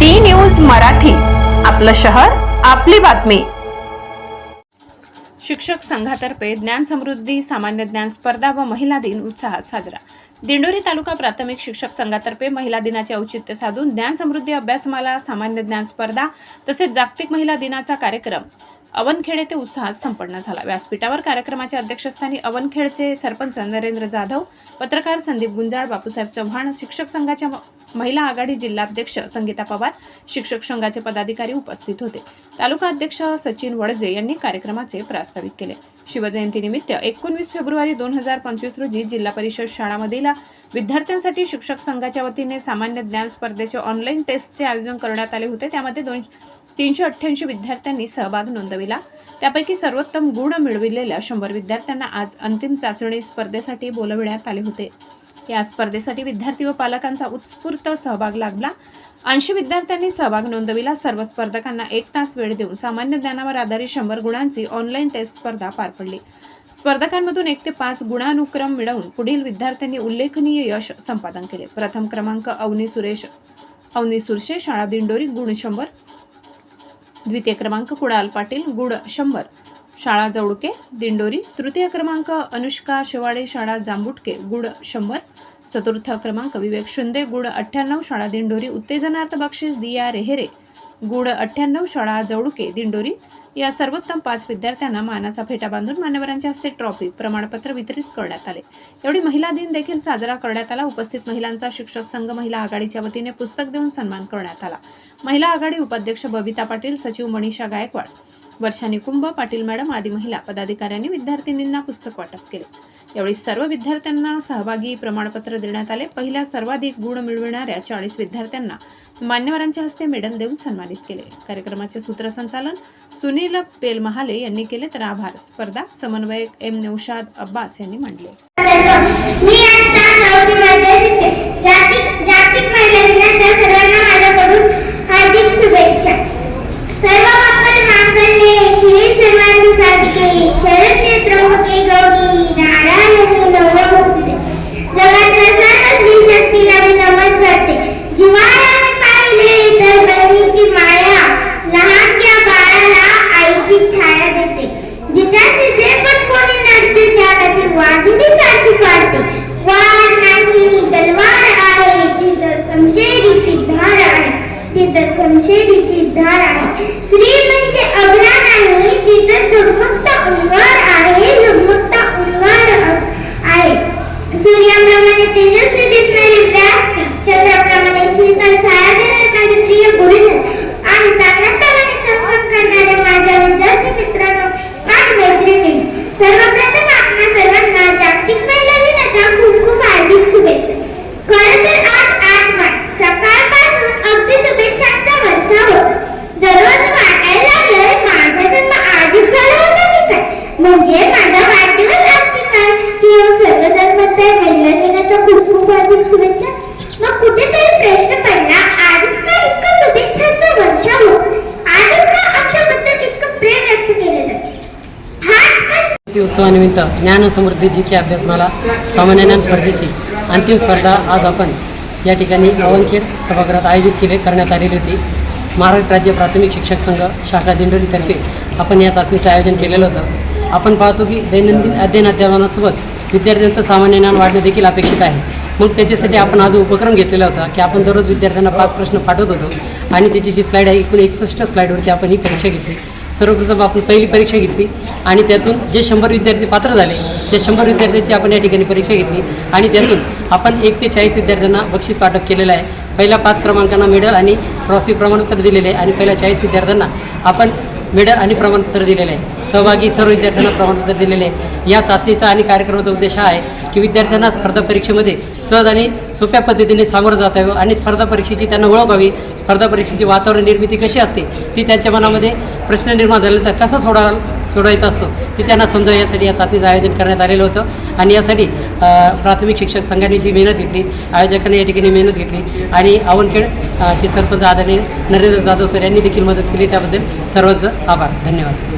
D news Marathi आपलं शहर आपली बातमी. शिक्षक संघातर्फे ज्ञान समृद्धी सामान्य ज्ञान स्पर्धा व महिला दिन उत्साहात साजरा. दिंडोरी तालुका प्राथमिक शिक्षक संघातर्फे महिला दिनाचे औचित्य साधून ज्ञान समृद्धी अभ्यासमाला सामान्य ज्ञान स्पर्धा तसेच जागतिक महिला दिनाचा कार्यक्रम. अवनखेड येथे उत्साहात संपन्न झाला. व्यासपीठावर कार्यक्रमाच्या अध्यक्षस्थानी अवनखेडचे सरपंच नरेंद्र जाधव पत्रकार संदीप गुंजाळ बापूसाहेब चव्हाण शिक्षक संघाच्या म- महिला आघाडी जिल्हाध्यक्ष संगीता पवार शिक्षक संघाचे पदाधिकारी उपस्थित होते. तालुका अध्यक्ष सचिन वडजे यांनी कार्यक्रमाचे प्रास्ताविक केले. शिवजयंतीनिमित्त एकोणवीस फेब्रुवारी दोन हजार पंचवीस रोजी जिल्हा परिषद शाळामधील विद्यार्थ्यांसाठी शिक्षक संघाच्या वतीने सामान्य ज्ञान स्पर्धेचे ऑनलाईन टेस्टचे आयोजन करण्यात आले होते. त्यामध्ये दोन तीनशे अठ्ठ्याऐंशी विद्यार्थ्यांनी सहभाग नोंदविला. त्यापैकी सर्वोत्तम गुण मिळविलेल्या शंभर विद्यार्थ्यांना आज अंतिम चाचणी स्पर्धेसाठी बोलविण्यात आले होते. या स्पर्धेसाठी विद्यार्थी व पालकांचा उत्स्फूर्त सहभाग लागला. ऐंशी विद्यार्थ्यांनी सहभाग नोंदविला. सर्व स्पर्धकांना एक तास वेळ देऊन सामान्य ज्ञानावर आधारित शंभर गुणांची ऑनलाईन टेस्ट स्पर्धा पार पडली. स्पर्धकांमधून एक ते पाच गुणानुक्रम मिळवून पुढील विद्यार्थ्यांनी उल्लेखनीय यश संपादन केले. प्रथम क्रमांक अवनी सुरेश अवनी सुरशे शाळा दिंडोरी गुण शंभर द्वितीय क्रमांक कुणाल पाटील गुड शंभर. शाळा जवळके दिंडोरी. तृतीय क्रमांक अनुष्का शेवाडे शाळा जांबुटके गुड शंभर. चतुर्थ क्रमांक विवेक शिंदे गुड अठ्ठ्याण्णव. शाळा दिंडोरी उत्तेजनार्थ बक्षीस दिया रेहेरे. गुड अठ्ठ्याण्णव. शाळा जवळके दिंडोरी. या सर्वोत्तम पाच विद्यार्थ्यांना मानाचा फेटा बांधून मान्यवरांच्या हस्ते ट्रॉफी प्रमाणपत्र वितरित करण्यात आले. एवढी महिला दिन देखील साजरा करण्यात आला. उपस्थित महिलांचा शिक्षक संघ महिला आघाडीच्या वतीने पुस्तक देऊन सन्मान करण्यात आला. महिला आघाडी उपाध्यक्ष बबिता पाटील सचिव मनीषा गायकवाड वर्षा निकुंभ पाटील मॅडम आदी महिला पदाधिकाऱ्यांनी विद्यार्थिनींना पुस्तक वाटप केले. यावेळी सर्व विद्यार्थ्यांना सहभागी प्रमाणपत्र देण्यात आले. पहिल्या सर्वाधिक गुण मिळविणाऱ्या चाळीस विद्यार्थ्यांना मान्यवरांच्या हस्ते मेडल देऊन सन्मानित केले. कार्यक्रमाचे सूत्रसंचालन सुनील पेलमहाले यांनी केले तर आभार. स्पर्धा समन्वयक एम नौशाद अब्बास यांनी मांडले. तिथं धार आहे. श्री म्हणजे अग्रा नाही तिथे दुर्मुक्त अंगार आहे. दुर्मुक्त अंगार आहे. सूर्याप्रमाणे तेजस खूप शुभेच्छा. मग कुठेतरी प्रश्न पडला आजच का इतकं शुभेच्छांचा वर्षा होत? आजच का आमच्याबद्दल इतकं प्रेम व्यक्त केले जाते? उत्सवानिमित्त ज्ञान समृद्धी जी की अभ्यासमाला सामान्य ज्ञान स्पर्धेची अंतिम स्पर्धा आज आपण या ठिकाणी अवनखेड सभागृहात आयोजित केले करण्यात आलेली होती. महाराष्ट्र राज्य प्राथमिक शिक्षक संघ शाखा दिंडोरीतर्फे आपण या चाचणीचं आयोजन केलेलं होतं. आपण पाहतो की दैनंदिन अध्ययन अध्यापनासोबत विद्यार्थ्यांचं सामान्य ज्ञान वाढणं देखील अपेक्षित आहे. मग त्याच्यासाठी आपण आज उपक्रम घेतलेला होता की आपण दररोज विद्यार्थ्यांना पाच प्रश्न पाठवत होतो आणि त्याची जी स्लाईड आहे एकूण एकसष्ट स्लाईडवरती आपण ही परीक्षा घेतली. सर्वप्रथम आपण पहिली परीक्षा घेतली आणि त्यातून जे शंभर विद्यार्थी पात्र झाले त्या शंभर विद्यार्थ्यांची आपण या ठिकाणी परीक्षा घेतली आणि त्यातून आपण एक ते चाळीस विद्यार्थ्यांना बक्षीस वाटप केलेलं आहे. पहिल्या पाच क्रमांकांना मेडल आणि ट्रॉफी प्रमाणपत्र दिलेले आहे आणि पहिल्या चाळीस विद्यार्थ्यांना आपण मेडल आणि प्रमाणपत्र दिलेलं आहे. सहभागी सर्व विद्यार्थ्यांना प्रमाणपत्र दिलेले आहे. या चाचणीचा आणि कार्यक्रमाचा उद्देश हा आहे की विद्यार्थ्यांना स्पर्धा परीक्षेमध्ये सहज आणि सोप्या पद्धतीने सामोरं जाता यावं आणि स्पर्धा परीक्षेची त्यांना ओळख व्हावी. स्पर्धा परीक्षेची वातावरण निर्मिती कशी असते ती त्यांच्या मनामध्ये प्रश्न निर्माण झाले तर कसा सोडा सोडवायचा असतो. ते त्यांना समजावं यासाठी या चाचणीचं आयोजन करण्यात आलेलं होतं. आणि यासाठी प्राथमिक शिक्षक संघाने जी मेहनत घेतली आयोजकांनी या ठिकाणी मेहनत घेतली. आणि आवनखेड चे सरपंच आदरणीय नरेंद्र जाधव सर यांनी देखील मदत केली. त्याबद्दल सर्वांचं आभार. धन्यवाद.